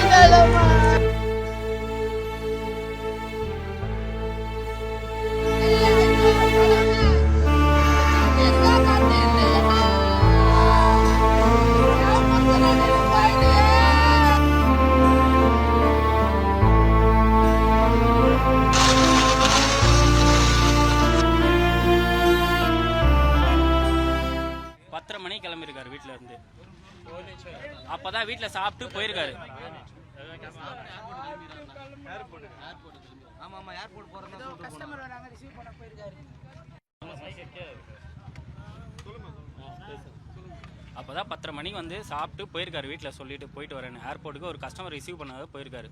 பத்தரை அப்பதான் வீட்ல சாப்பிட்டு போயிருக்காரு. அப்பதான் பத்தரை மணிக்கு வந்து சாப்பிட்டு போயிருக்காரு வீட்டில் சொல்லிட்டு போயிட்டு வரேன்னு. ஏர்போர்ட்டுக்கு ஒரு கஸ்டமர் ரிசீவ் பண்ணாத போயிருக்காரு.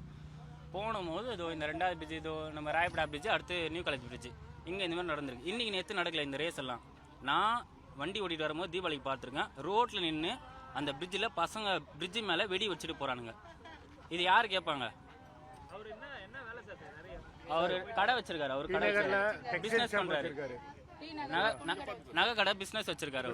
போனும்போது இதோ இந்த ரெண்டாவது பிரிட்ஜ் இதோ நம்ம ராயப்படா பிரிட்ஜ் அடுத்து நியூ காலேஜ் பிரிட்ஜ் இங்கே இந்த மாதிரி நடந்திருக்கு. இன்னைக்கு நேற்று நடக்கல இந்த ரேஸ் எல்லாம். நான் வண்டி ஓட்டிட்டு வரும்போது தீபாவளிக்கு பார்த்துருக்கேன். ரோட்டில் நின்று அந்த பிரிட்ஜில் பசங்க பிரிட்ஜு மேலே வெடி வச்சுட்டு போகிறானுங்க இது யார் கேட்பாங்க? அவர் கடை வச்சிருக்காரு அவர் கடை பிசினஸ் பண்றாரு. நகை கடை பிசினஸ் வச்சிருக்காரு.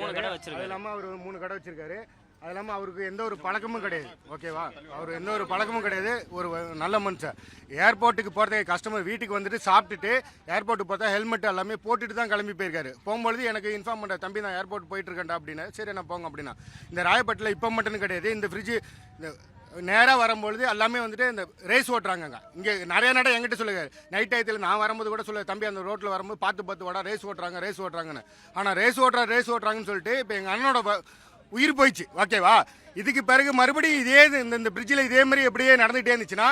மூணு கடை வச்சிருக்காரு. அவர் மூணு கடை வச்சிருக்காரு. அது இல்லாமல் அவருக்கு எந்த ஒரு பழக்கமும் கிடையாது. ஓகேவா அவர் எந்த ஒரு பழக்கமும் கிடையாது. ஒரு நல்ல மனுஷன். ஏர்போர்ட்டுக்கு போகிறதுக்கு கஸ்டமர் வீட்டுக்கு வந்துட்டு சாப்பிட்டுட்டு ஏர்போர்ட்டுக்கு பார்த்தா ஹெல்மெட் எல்லாமே போட்டுட்டு தான் கிளம்பி போயிருக்காரு. போகும்பொழுது எனக்கு இன்ஃபார்ம் பண்ண தம்பி நான் ஏர்போர்ட் போயிட்டு இருக்கேன்டா அப்படின்னு. சரி நான் போங்க அப்படின்னா. இந்த ராயப்பட்டில் இப்போ மட்டும் கிடையாது. இந்த ஃப்ரிட்ஜு இந்த நேராக வரும்பொழுது எல்லாமே வந்துட்டு இந்த ரேஸ் ஓட்டுறாங்கங்க இங்கே நிறைய நடம் எங்கிட்ட சொல்லுங்க நைட் டயத்தில் நான் வரும்போது கூட சொல்ல தம்பி அந்த ரோட்டில் வரும்போது பார்த்து பார்த்து வாடா ரேஸ் ஓட்டுறாங்க ரேஸ் ஓட்டுறாங்கன்னு. ஆனால் ரேஸ் ஓட்டுறா ரேஸ் ஓட்டுறாங்கன்னு சொல்லிட்டு இப்போ எங்கள் அண்ணனோட உயிர் போயிடுச்சு. ஓகேவா இதுக்கு பிறகு மறுபடியும் இதே இந்த இந்த பிரிட்ஜில் இதே மாதிரி எப்படியே நடந்துகிட்டே இருந்துச்சுன்னா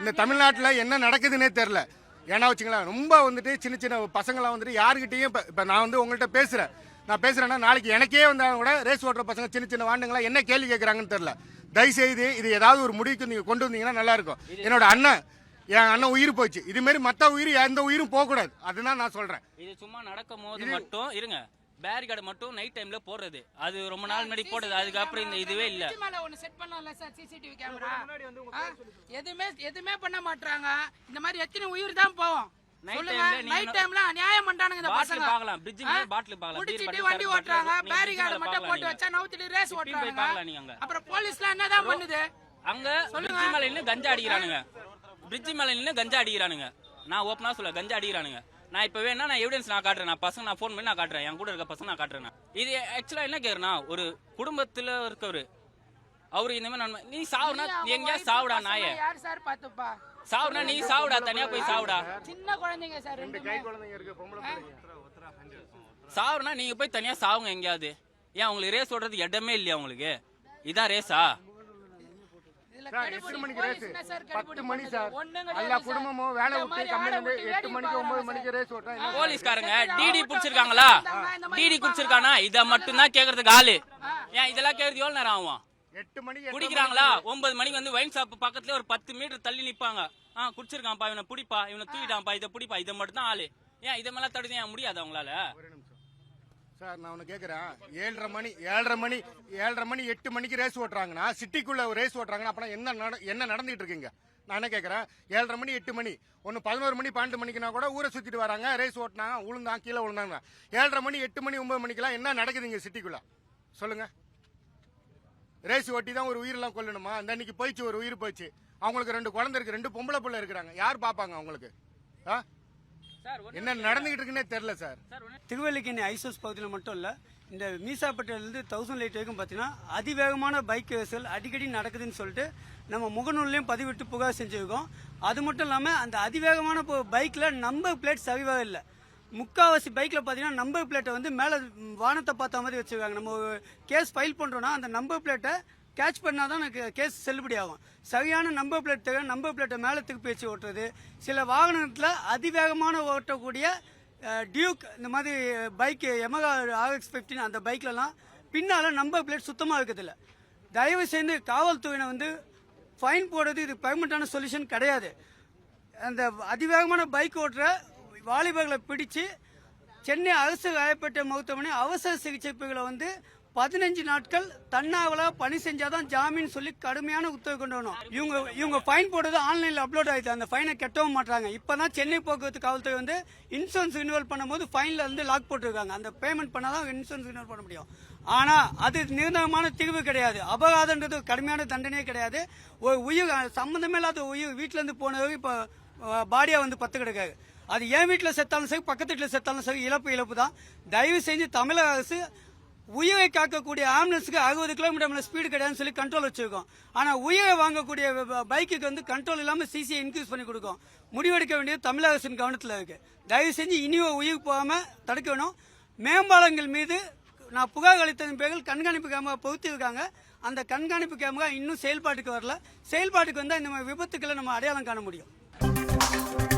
இந்த தமிழ்நாட்டில் என்ன நடக்குதுன்னே தெரில ஏன்னா வச்சுங்களேன் ரொம்ப வந்துட்டு சின்ன சின்ன பசங்களாம் வந்துட்டு யாருக்கிட்டையும் இப்போ இப்போ நான் வந்து உங்கள்கிட்ட பேசுகிறேன் நான் பேசுகிறேன்னா நாளைக்கு எனக்கே வந்தாலும் கூட ரேஸ் ஓட்டுற பசங்க சின்ன சின்ன வாண்டுங்களா என்ன கேள்வி கேட்குறாங்கன்னு தெரில தயவுசெய்து இது ஏதாவது ஒரு முடிவுக்கு நீங்கள் கொண்டு வந்தீங்கன்னா நல்லா இருக்கும். என்னோட அண்ணன் என் அண்ணன் உயிர் போச்சு இது மாதிரி மற்ற உயிர் எந்த உயிரும் போகக்கூடாது. அதுதான் நான் சொல்கிறேன் இது சும்மா நடக்கும் போது மட்டும் இருங்க. பேரிகார்டு மட்டும் நைட் டைம்ல போடுறது. அது ரொம்ப நாள் முன்னாடி போடுறது. அதுக்கப்புறம் இந்த இதுவே இல்ல. மேல ஒண்ணு செட் பண்ணலாம்ல சார் சிசிடிவி கேமரா எதுவுமே எதுவுமே பண்ண மாட்டாங்க இந்த மாதிரி எத்தனை உயிர் தான் போவோம்? நைட் டைம்ல அநியாயம் பண்றானுங்க இந்த பசங்க. பார்க்கலாம். பிரிட்ஜ் மேல பாட்டில் பார்க்கலாம். குடிச்சிட்டு வண்டி ஓட்டுறாங்க. பேரிகார்டு மட்டும் போட்டு. வச்சா நவுத்திட்டு ரேஸ் ஓட்டுறாங்க. பார்க்கலாம் நீங்க அங்க. அப்புறம் போலீஸ்லாம் என்னதான் பண்ணுது? அங்க பிரிட்ஜ் மேல நின்னு கஞ்சா அடிக்கிறானுங்க. பிரிட்ஜ் மேல நின்னு கஞ்சா அடிக்கிறானுங்க. நான் ஓப்பனா சொல்ல கஞ்சா அடிக்கிறானுங்க. நான் இப்ப வேணா நான் எவிடன்ஸ் நான் காட்டுறேன். நான் பசங்க நான் ஃபோன் பண்ணி நான் காட்டுறேன். என் கூட இருக்க பசங்க நான் காட்டுறேன் நான். இது ஆக்சுவலா என்ன கேக்குறேன்னா ஒரு குடும்பத்துல இருக்கவரு அவரு இந்த மாதிரி நன்மை- நீ சாவுனா எங்கேயா சாவுடா நாயே? யார் சார் பாத்துப்பா சாவுனா நீ சாவுடா தனியா போய் சாவுடா? சின்ன குழந்தைங்க சார் ரெண்டுமே. குழந்தைங்க இருக்கு பொம்பளை சாவுனா நீங்க போய் தனியா சாவுங்க எங்கேயாவது. ஏன் உங்களுக்கு ரேஸ் ஓடுறதுக்கு இடமே இல்லையா உங்களுக்கு? இதான் ரேஸா சார் கெடுபிடி. எத்தனை மணிக்கு போலீஸ் ரேஸ் என்ன சார் பத்து கெடுபிடி மணி பண்ணுது? சார். ஒண்ணும் கிடையாது எல்லா சார். குடும்பமும் வேலை இந்த விட்டு மாதிரி கம்பெனி ஆளை வந்து விட்டு எட்டு வேடிக்கை மணிக்கு ஒன்பது பார்க்கறாங்க மணிக்கு ரேஸ் ஓட்டுறாங்க போலீஸ்காரங்க டிடி மாதிரி டிடி. குடிச்சிருக்கானா இத மட்டும் தான் கேக்குறதுக்கு ஆளு. ஏன் இதெல்லாம் கேக்குறது எவ்வளவு நேரம் ஆகும்? எட்டு மணிக்கு எட்டு குடிக்கிறாங்களா? ஒன்பது மணிக்கு வந்து ஒயின் ஷாப் பக்கத்துல ஒரு பத்து மீட்டர் தள்ளி நிப்பாங்க. ஆ குடிச்சிருக்கான்ப்பா இவனை பிடிப்பா இவனை தூக்கிட்டான்ப்பா இதை பிடிப்பா இதை மட்டும் தான் ஆளு. ஏன் இதை மேல தடுத்து ஏன் முடியாது அவங்களால? சார் நான் ஒன்று கேட்குறேன் ஏழரை மணி ஏழரை மணி ஏழரை மணி எட்டு மணிக்கு ரேஸ் ஓட்டுறாங்கன்னா சிட்டிக்குள்ளே ரேஸ் ஓட்டுறாங்கன்னா அப்புறம் என்ன நட என்ன நடந்துகிட்டு இருக்குங்க? நான் என்ன கேட்குறேன் ஏழரை மணி எட்டு மணி. ஒன்று பதினோரு மணி பன்னெண்டு மணிக்குனா கூட ஊரை சுற்றிட்டு வராங்க ரேஸ் ஓட்டினாங்க விழுந்தான் கீழே விழுந்தாங்க ஏழரை மணி எட்டு மணி ஒம்பது மணிக்கெல்லாம் என்ன நடக்குதுங்க சிட்டிக்குள்ளே? சொல்லுங்கள் ரேஸ் ஓட்டி தான் ஒரு உயிரெல்லாம் கொல்லணுமா? அந்த அன்னைக்கு போயிடுச்சு ஒரு உயிர் போயிடுச்சு அவங்களுக்கு ரெண்டு குழந்தை இருக்குது ரெண்டு பொம்பளை பிள்ளை இருக்கிறாங்க. யார் பார்ப்பாங்க அவங்களுக்கு? ஆ? என்ன நடந்துகிட்டு இருக்குன்னே தெரில சார். திருவல்லிக்கேணி ஐசோஸ் பகுதியில் மட்டும் இல்லை இந்த மீசாப்பட்டிலேருந்து தௌசண்ட் லைட் வரைக்கும் பார்த்தீங்கன்னா அதிவேகமான பைக் ரேஸ்கள் அடிக்கடி நடக்குதுன்னு சொல்லிட்டு நம்ம முகநூல்லையும் பதிவிட்டு புகார் செஞ்சுருக்கோம். அது மட்டும் இல்லாமல் அந்த அதிவேகமான பைக்கில் நம்பர் பிளேட் சரிவாக இல்லை. முக்காவாசி பைக்கில் பார்த்தீங்கன்னா நம்பர் பிளேட்டை வந்து மேலே வானத்தை பார்த்த மாதிரி வச்சுருக்காங்க. நம்ம ஒரு கேஸ் ஃபைல் பண்ணுறோன்னா அந்த நம்பர் பிளேட்டை கேட்ச் பண்ணால் தான் எனக்கு கேஸ் செல்லுபடி ஆகும். சரியான நம்பர் பிளேட் தவிர நம்பர் பிளேட்டை மேலே திருப்பி வச்சு ஓட்டுறது. சில வாகனத்தில் அதிவேகமான ஓட்டக்கூடிய டியூக் இந்த மாதிரி பைக்கு எமகா ஆர்எக்ஸ் ஃபிஃப்டின் அந்த பைக்லலாம் பின்னால் நம்பர் பிளேட் சுத்தமாக இருக்கிறதில்ல. தயவு செய்து காவல்துறையினை வந்து ஃபைன் போடுறது இது பெர்மனண்டான சொல்யூஷன் கிடையாது. அந்த அதிவேகமான பைக் ஓட்டுற வாலிபர்களை பிடிச்சு சென்னை அரசு காயப்பட்ட மருத்துவமனை அவசர சிகிச்சை பிரிவில் வந்து பதினஞ்சு நாட்கள் தன்னாவலா பணி செஞ்சாதான் ஜாமீன் சொல்லி கடுமையான உத்தரவு கொண்டு வரணும். இவங்க இவங்க ஃபைன் போடுறது ஆன்லைன்ல அப்லோட் ஆயிடுது அந்த ஃபைனை கட்டவும் மாட்டாங்க இப்பதான் சென்னை போக்குவரத்து காவல்துறை வந்து இன்சூரன்ஸ் ரினிவல் பண்ணும்போது ஃபைன்ல வந்து லாக் போட்டிருக்காங்க. அந்த பேமெண்ட் பண்ணாதான் இன்சூரன்ஸ் ரினுவல் பண்ண முடியும். ஆனா அது நிரந்தரமான தீர்வு கிடையாது. அபராதன்றது கடுமையான தண்டனையே கிடையாது. ஒரு உயிர் சம்மந்தமே இல்லாத உயிர் வீட்டுல இருந்து போனது இப்போ பாடியா வந்து பத்து கிடக்காது. அது என் வீட்டில் செத்தாலும் சரி பக்கத்து வீட்டில் செத்தாலும் சரி இழப்பு இழப்பு தான் தயவு செஞ்சு தமிழக அரசு உயிரை காக்கக்கூடிய ஆம்புலன்ஸுக்கு அறுபது கிலோமீட்டர் ஸ்பீடு கிடையாதுன்னு சொல்லி கண்ட்ரோல் வச்சுருக்கோம். ஆனால் உயிரை வாங்கக்கூடிய பைக்குக்கு வந்து கண்ட்ரோல் இல்லாமல் சிசியை இன்க்ரீஸ் பண்ணி கொடுக்கும். முடிவெடுக்க வேண்டியது தமிழக அரசின் கவனத்தில் இருக்குது தயவு செஞ்சு இனியோ உயிர் போகாமல் தடுக்கணும் மேம்பாலங்கள் மீது நான் புகார் அளித்ததன் பேரில் கண்காணிப்பு கேமரா பொருத்திருக்காங்க அந்த கண்காணிப்பு கேமரா இன்னும் செயல்பாட்டுக்கு வரல. செயல்பாட்டுக்கு வந்தால் இந்த மாதிரி விபத்துக்களை நம்ம அடையாளம் காண முடியும்.